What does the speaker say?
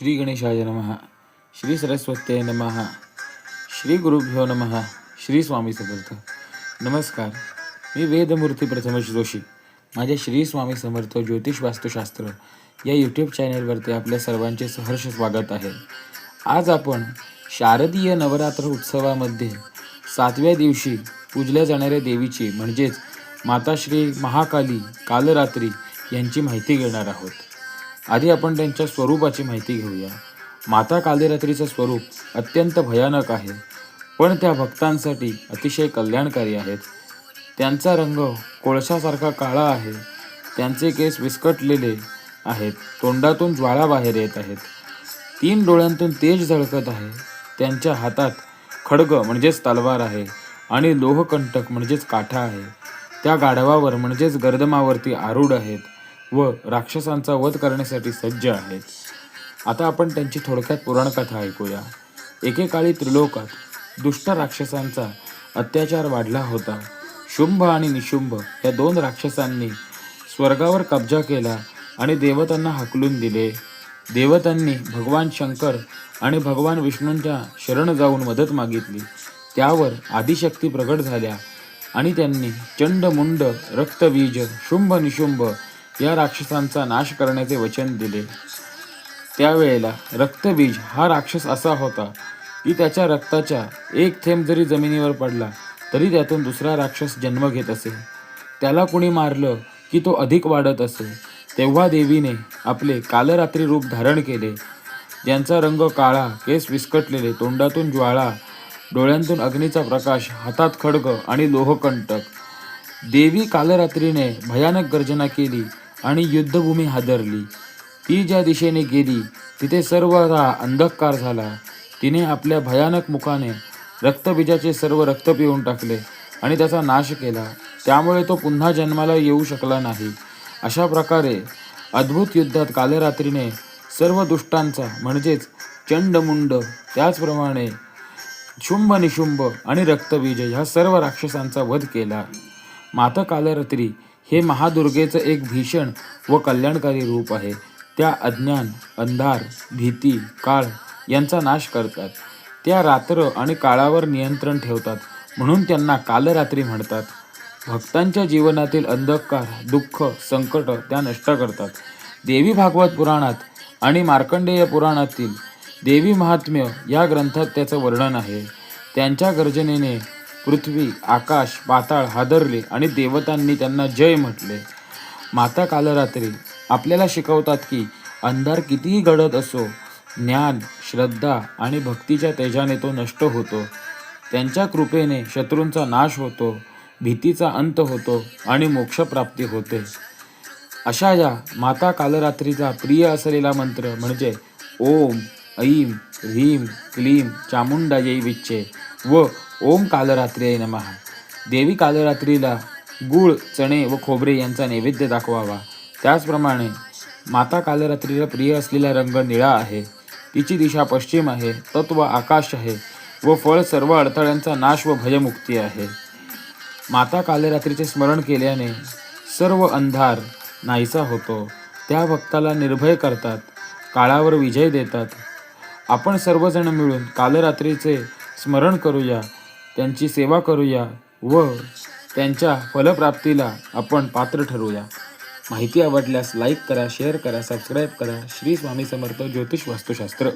श्री गणेशाय नमः. श्री सरस्वत्ये नमः. श्री गुरुभ्यो नमः. श्री स्वामी समर्थ. नमस्कार. मी वेदमूर्ती प्रथमेश जोशी. माझ्या श्री स्वामी समर्थ ज्योतिष वास्तुशास्त्र या यूट्यूब चॅनेलवरती आपल्या सर्वांचे सहर्ष स्वागत आहे. आज आपण शारदीय नवरात्र उत्सवामध्ये सातव्या दिवशी पूजल्या जाणाऱ्या देवीची म्हणजेच माता श्री महाकाली कालरात्री यांची माहिती घेणार आहोत. आधी आपण त्यांच्या स्वरूपाची माहिती घेऊया. माता कालरात्रीचं स्वरूप अत्यंत भयानक आहे. पण त्या भक्तांसाठी अतिशय कल्याणकारी आहेत. त्यांचा रंग कोळशासारखा काळा आहे. त्यांचे केस विस्कटलेले आहेत. तोंडातून ज्वाळा बाहेर येत आहेत. तीन डोळ्यांतून तेज झळकत आहे. त्यांच्या हातात खडग म्हणजेच तलवार आहे आणि लोहकंटक म्हणजेच काठा आहे. त्या गाढवावर म्हणजेच गर्दमावरती आरूढ आहेत. व राक्षसांचा वध करण्यासाठी सज्ज आहेत. आता आपण त्यांची थोडक्यात पुराणकथा ऐकूया. एकेकाळी त्रिलोकात दुष्ट राक्षसांचा अत्याचार वाढला होता. शुंभ आणि निशुंभ या दोन राक्षसांनी स्वर्गावर कब्जा केला आणि देवतांना हाकलून दिले. देवतांनी भगवान शंकर आणि भगवान विष्णूंच्या शरण जाऊन मदत मागितली. त्यावर आदिशक्ती प्रगट झाल्या आणि त्यांनी चंडमुंड रक्तबीज शुंभ निशुंभ या राक्षसांचा नाश करण्याचे वचन दिले. त्यावेळेला रक्तबीज हा राक्षस असा होता की त्याच्या रक्ताच्या एक थेंब जरी जमिनीवर पडला तरी त्यातून दुसरा राक्षस जन्म घेत असे. त्याला कुणी मारलं की तो अधिक वाढत असे. तेव्हा देवीने आपले कालरात्री रूप धारण केले. ज्यांचा रंग काळा केस विस्कटलेले तोंडातून ज्वाळा डोळ्यांतून अग्नीचा प्रकाश हातात खडग आणि लोहकंटक. देवी कालरात्रीने भयानक गर्जना केली. आणि युद्धभूमी हादरली. ती ज्या दिशेने गेली तिथे सर्व अंधकार झाला. तिने आपल्या भयानक मुखाने रक्तबीजाचे सर्व रक्त पिऊन टाकले आणि त्याचा नाश केला. त्यामुळे तो पुन्हा जन्माला येऊ शकला नाही. अशा प्रकारे अद्भुत युद्धात कालरात्रीने सर्व दुष्टांचा म्हणजेच चंडमुंड त्याचप्रमाणे शुंभ निशुंभ आणि रक्तबीज ह्या सर्व राक्षसांचा वध केला. माता कालरात्री हे महादुर्गेचं एक भीषण व कल्याणकारी रूप आहे. त्या अज्ञान अंधार भीती काळ यांचा नाश करतात. त्या रात्र आणि काळावर नियंत्रण ठेवतात. म्हणून त्यांना कालरात्री म्हणतात. भक्तांच्या जीवनातील अंधकार दुःख संकट त्या नष्ट करतात. देवी भागवत पुराणात आणि मार्कंडेय पुराणातील देवी महात्म्य या ग्रंथात त्याचं वर्णन आहे. त्यांच्या गर्जनेने पृथ्वी आकाश पाताळ हादरले आणि देवतांनी त्यांना जय म्हटले. माता कालरात्री आपल्याला शिकवतात की अंधार कितीही घडत असो ज्ञान श्रद्धा आणि भक्तीच्या तेजाने तो नष्ट होतो. त्यांच्या कृपेने शत्रूंचा नाश होतो भीतीचा अंत होतो आणि मोक्षप्राप्ती होते. अशा या माता कालरात्रीचा प्रिय असलेला मंत्र म्हणजे ओम ऐम ह्रीम क्लीम चामुंडायै विच्चे व ओम कालरात्री नमः. देवी कालरात्रीला गूळ चणे व खोबरे यांचा नैवेद्य दाखवावा. त्याचप्रमाणे माता कालरात्रीला प्रिय असलेला रंग निळा आहे. तिची दिशा पश्चिम आहे तत्व आकाश आहे व फळ सर्व अडथळ्यांचा नाश व भयमुक्ती आहे. माता कालरात्रीचे स्मरण केल्याने सर्व अंधार नाहीसा होतो. त्या भक्ताला निर्भय करतात काळावर विजय देतात. आपण सर्वजण मिळून कालरात्रीचे स्मरण करूया. त्यांची सेवा करूया व त्यांच्या फलप्राप्तीला आपण पात्र ठरूया माहिती आवडल्यास लाईक करा शेअर करा सबस्क्राईब करा. श्री स्वामी समर्थ ज्योतिष वास्तुशास्त्र.